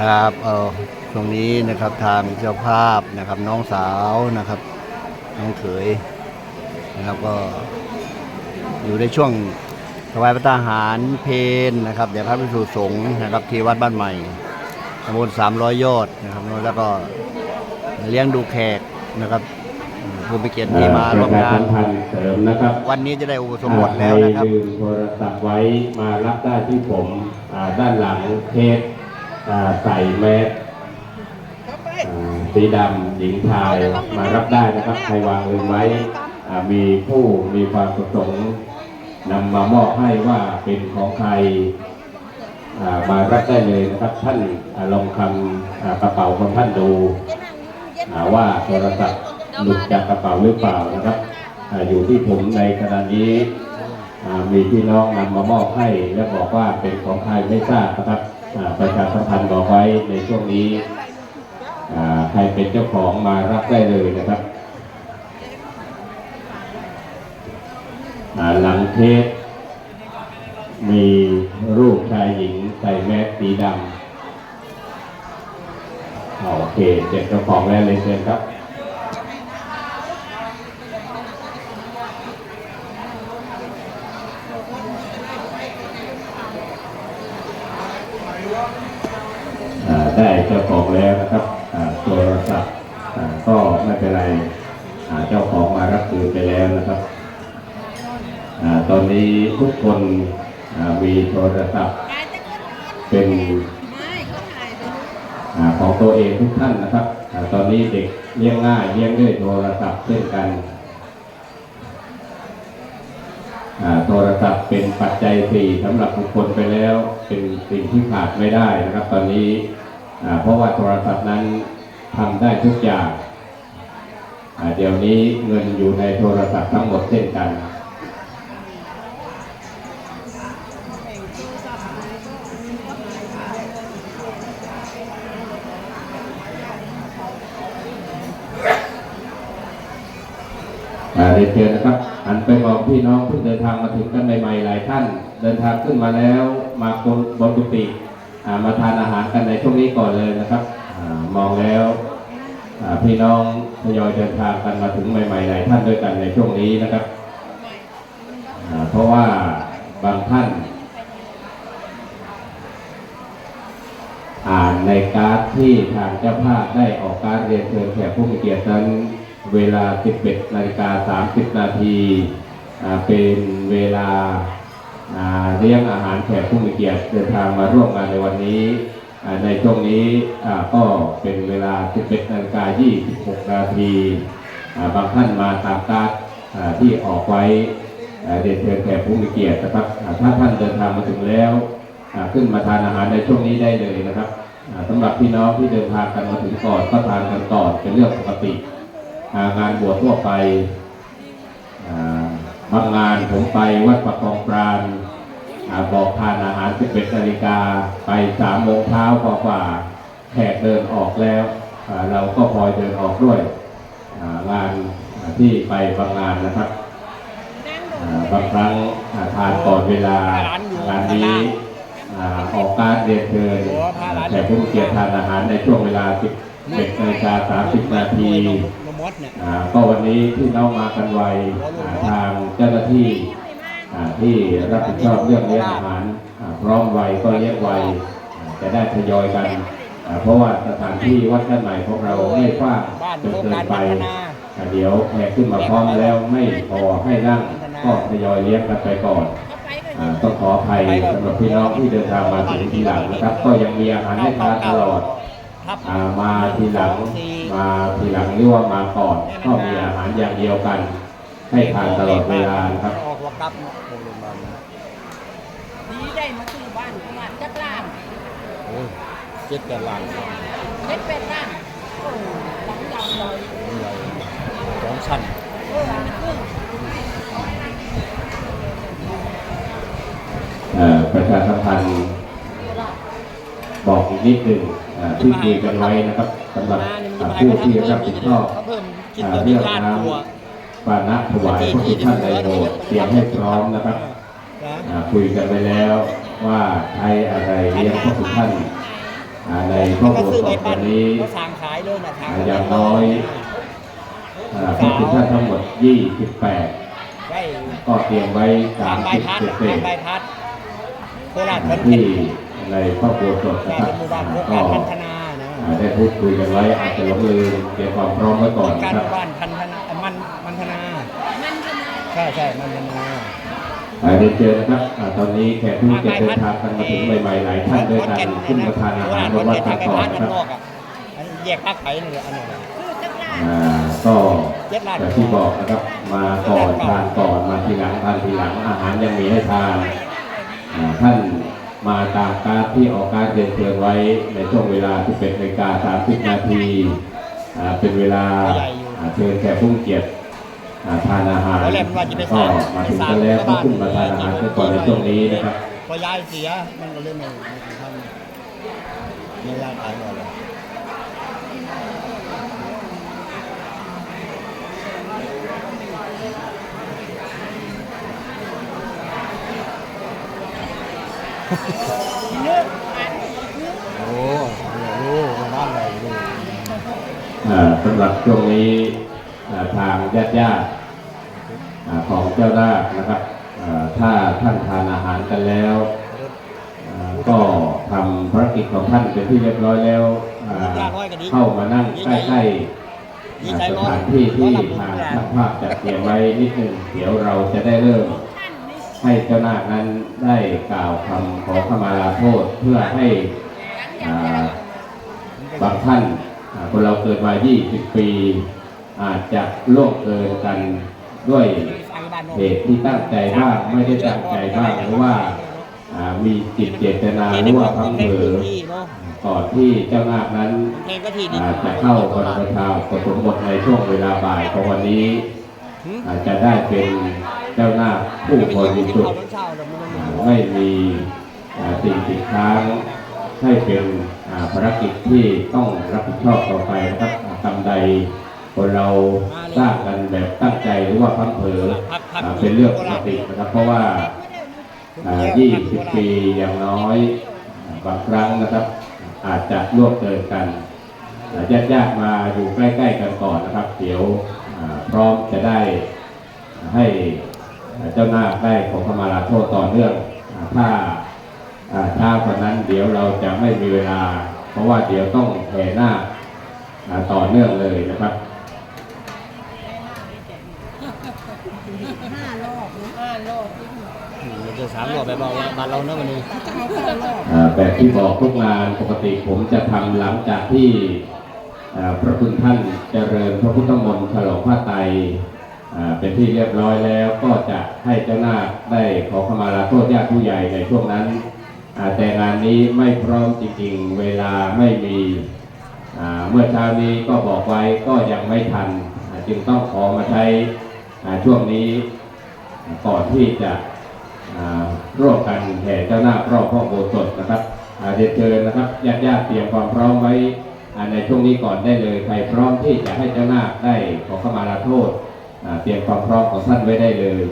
ครับเออตรงนี้นะครับทางเจ้าภาพนะครับน้องสาวนะครับน้องเขยนะครับก็อยู่ในช่วงถวายพระทหารเพนนะครับเดี๋ยวพระภิกษุสงฆ์นะครับที่วัดบ้านใหม่ตำบลสามร้อยยอดนะครับแล้วก็เลี้ยงดูแขกนะครับผู้มีเกียรติที่มาร่วมงานประชสัมพันธ์เสริมนะครับ วันนี้จะได้อุปสมบทแล้วนะครับใลืมโทรศัพท์ไว้มารับได้ที่ผมอ่าด้านหลังเคสอ่า ใส่แมสสีดำหญิงชายมารับได้นะครับใครวางลืมไว้มีผู้มีความประสงค์นำมามอบให้ว่าเป็นของใครมารับได้เลยนะครับท่านลองคำกระเป๋าของท่านดูว่าโทรศัพท์หลุดจากกระเป๋าหรือเปล่านะครับออยู่ที่ผมในขณะนี้มีพี่น้องนำมามอบให้ และบอกว่าเป็นของใครไม่ทราบนะครับประชา ในช่วงนี้ใครเป็นเจ้าของมารับได้เลยนะครับหลังเทปมีรูปชายหญิงใส่แมสสีดำโอเคเจ็บเจ้าของแล้วเลยเชิญครับ อ่าได้เจ้าของแล้วนะครับอ่าโทรศัพท์อ่า ก็ไม่เป็นไรเจ้าของมารับคืนไปแล้วนะครับอตอนนี้ทุกคนมีโทรศัพท์เป็นขาถ่ายไปรู้อ่าของตัวเองทุกท่านนะครับอตอนนี้เด็กเลี้ยงง่ายเลี้ยงด้วยโทรศัพท์เช่นกันโทรศัพท์เป็นปัจจัยสี่สำหรับบุคคลไปแล้วเป็นสิ่งที่ขาดไม่ได้นะครับ ตอนนี้เพราะว่าโทรศัพท์นั้นทำได้ทุกอย่าง เดี๋ยวนี้เงินอยู่ในโทรศัพท์ทั้งหมดเช่นกัน เรียนเชิญนะครับหันไปมองพี่น้องเพิ่งเดินทางมาถึงกันใหม่ๆหลายท่าน เดินทางขึ้นมาแล้วมาบนบนกุฏิมาทานอาหารกันในช่วงนี้ก่อนเลยนะครับอมองแล้วพี่น้อง ทยอยเดินทางกันมาถึงใหม่ๆหลายท่านด้วยกันในช่วงนี้นะครับ เพราะว่าบางท่าน อ่านในการ์ดที่ทางเจ้าภาพได้ออกการเรียนเชิญแขกผู้มีเกียรตินั้นเวลา 11นาฬิกา30 นาทีเป็นเวลาเลี้ยงอาหารแขกผู้มีเกียรติเดินทางมาร่วมงานในวันนี้ ในช่วงนี้ก็เป็นเวลา 11นาฬิกา26นาทีอ่าบางท่านมาตามการ์ดที่ออกไว้เรียนเชิญแขกผู้มีเกียรตินะครับถ้าท่านเดินทางมาถึงแล้วขึ้นมาทานอาหารในช่วงนี้ได้เลยนะครับอ่าสำหรับพี่น้องที่เดินทางกันมาถึงก่อนก็ทานกันก่อนเป็นเรื่องปกติงานบวชทั่วไปบางงานผมไปวัดประกองปราณ บอกทานอาหาร 11นาฬิกาไป3โมงเช้ากว่าแขกเดินออกแล้วเราก็พลอยเดินออกด้วยงานที่ไปบางงานนะครับบางครั้งทานก่อนเวลางานนี้ออกการเรียนเชิญแต่ผู้เกียรติทานอาหารในช่วงเวลา 11นาฬิกา30 นาทีนมดเนี่ยอ่าก็วันนี้ที่น้องมากันไวทางเจ้าหน้าที่ ที่รับผิดชอบเรื่องเลี้ยงอาหารพร้อมไวก็เลี้ยงไวอ่าจะได้ทยอยกัน เพราะว่าสถานที่วัดด้านใหม่ของเราไม่กว้างจนเกินไปเดี๋ยวแขกขึ้นมาพร้อมแล้วไม่พอให้นั่งก็ทยอยเลี้ยงกันไปก่อนต้องขออภัยสำหรับพี่น้องที่เดินทางมาถึงทีหลังนะครับ ก็ยังมีอาหารให้ทานตลอดมาทีหลังมาทีหลังหรือว่ามาก่อนก็มีอาหารอย่างเดียวกัน ให้ทานตลอดเวลานะครับ ออกหัวกลับดีได้มาซื้อบ้านประมาณจักล้านโอ้ยเจ็ดแปดล้านเล็ดเป็ดล้านโอ้หลังยาวเลยสองชั้นเออครึ่งเอ่อประชาสัมพันธ์บอกอีกนิดหนึ่งอ่าที่คุยกันไว้นะครับสำหรับอ่าผู้ที่รับผิดชอบเขาเพิ่มคิดอ่าตัวเรื่ที่องล้านน้ตัวำ ปานะถวายพระคุณท่านในโบสถ์เตรียมให้พร้อมนะครับคุยกันไปแล้วว่าใช้อะไรเลี้ยงพระคุณท่านในพระโบสถ์ใบวันนี้อย่างน้อยพระคุณท่านทั้งหมด 28ได้ก็เตรียมไว้ทางใบพัด30เศษใบพัดโคราที่ในพระโบสถ์นะครับก็การพัฒนะได้พูดคุยกันไว้อาจจะหลงลืมเตรียมความพร้อมไว้ก่อนนะครับ ธนามันมันธนา มันจะมาใช่ใช่มันธนาอ่าเรียนเชิญนะครับอ่าตอนนี้แขกผู้จะเดินทางกันมาถึงใหม่ๆหลายท่านด้วยกันขึ้นมาทานอาหารโควัราดชวัดทาตางไปก่อพันดนะครับด้านนอกอะอันนี้แยกภาคไผ่นี่อันนี้คือจักรานอ่าก็แต่ที่บอกนะครับ มาก่อนทานก่อนมาทีหลังทานทีหลังอาหารยังมีให้ทานอ่าท่านมาตามการดที่ออกการเรียนเชิญไว้ในช่วงเวลา11นาฬิกา30 นาทีอ่าเป็นเวลาอ่าเชิญแขกผู้มีเกียรติอ่า ทานอาหารตอนแรกมันว่าจะไปก็สร้างมาถึงกันแล้วก็ขึ้นมาทานอาหารกันก่อนในช่วงนี้นะครับพอยายเสียมันก็เลยไม่ไม่ทำไม่ยากขายหมดเลยเลือกอันโอ้โหมาบ้านอะไรลูกอ่าสำหรับช่วงนี้อ่าทางญาติญาติๆอ่า ของเจ้าหน้านะครับถ้าท่านทานอาหารกันแล้ว ก็ทำภารกิจของท่านเป็นที่เรียบร้อยแล้วเข้ามานั่งใกล้ๆสถานที่ที่ทางช่างภาพจัดเตรียมไว้นิดหนึ่งเดี๋ยวเราจะได้เริ่ม ให้เจ้าหน้านั้นได้กล่าวคำขอขมาลาโทษเพื่อให้บางท่านคนเราเกิดมา 20 ปี อาจจะล่วงเกินกันด้วย เหตุที่ตั้งใจบ้างไม่ได้ตั้งใจบ้างหรือว่าอ่ามีจิตเจตนาหรือว่าพังเผลอก่อนที่เจ้านาคนั้นเพลงก็ทีดีอ่าจะเข้าบรรพชาอุปสมบทในช่วงเวลาบ่ายของวันนี้อาจจะได้เป็นเจ้านาคผู้บริสุทธิ์เช้าแล้วมันอ่าไม่มีอ่าสิ่งติดค้างให้เป็นอ่าภารกิจที่ต้องรับผิดชอบต่อไปนะครับอ่ากรรมใดคนเราสร้างกันแบบตั้งใจหรือ ว่าพังเผลออ่าเป็นเรื่องปกตินะครับ เพราะว่าอ่า20 ปีอย่างน้อยอ่าบางครั้งนะครับ อาจจะล่วงเกินกันญาติญาติๆมาอยู่ใกล้ ๆ กันก่อนนะครับ เดี๋ยวอ่าพร้อมจะได้ให้เจ้านาคได้ขอขมาลาโทษต่อเนื่องอ่าถ้าอ่าช้ากว่านั้นเดี๋ยวเราจะไม่มีเวลา เพราะว่าเดี๋ยวต้องแห่นาคอ่าต่อเนื่องเลยนะครับ ห้ารอบนะห้ารอบที่ จะสามรอบไปเบาบ้านเราเนอะวันนี่อ่าแบบที่บอกทุกงานปกติผมจะทำหลังจากที่อ่าพระคุณท่านเจริญพระพุทธมนต์ฉลองพระไตรอ่าเป็นที่เรียบร้อยแล้วก็จะให้เจ้าหน้าได้ขอขมาลาโทษญาติผู้ใหญ่ในช่วงนั้นอ่าแต่งานนี้ไม่พร้อมจริงๆ เวลาไม่มีอ่าเมื่อเช้านี้ก็บอกไว้ก็ยังไม่ทันอ่าจึงต้องขอมาใช้อ่าช่วงนี้ ก่อนที่จะ ร่วมกันแห่เจ้าหน้ารอบพ่อโบสถนะครับเรียนเชิญนะครับญาติญาติเตรียมความพร้อมไว้ในช่วงนี้ก่อนได้เลยใครพร้อมที่จะให้เจ้าหน้าได้ขอขมาลาโทษเตรียมความพร้อมของท่านไว้ได้เลย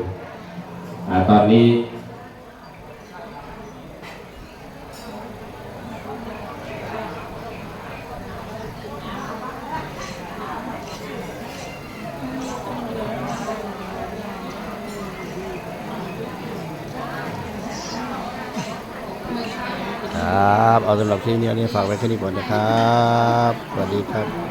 ตอนนี้ เอาสำหรับคลิปนี้เนี้ฝากไว้แค่นี้ก่อนนะครับ สวัสดีครับ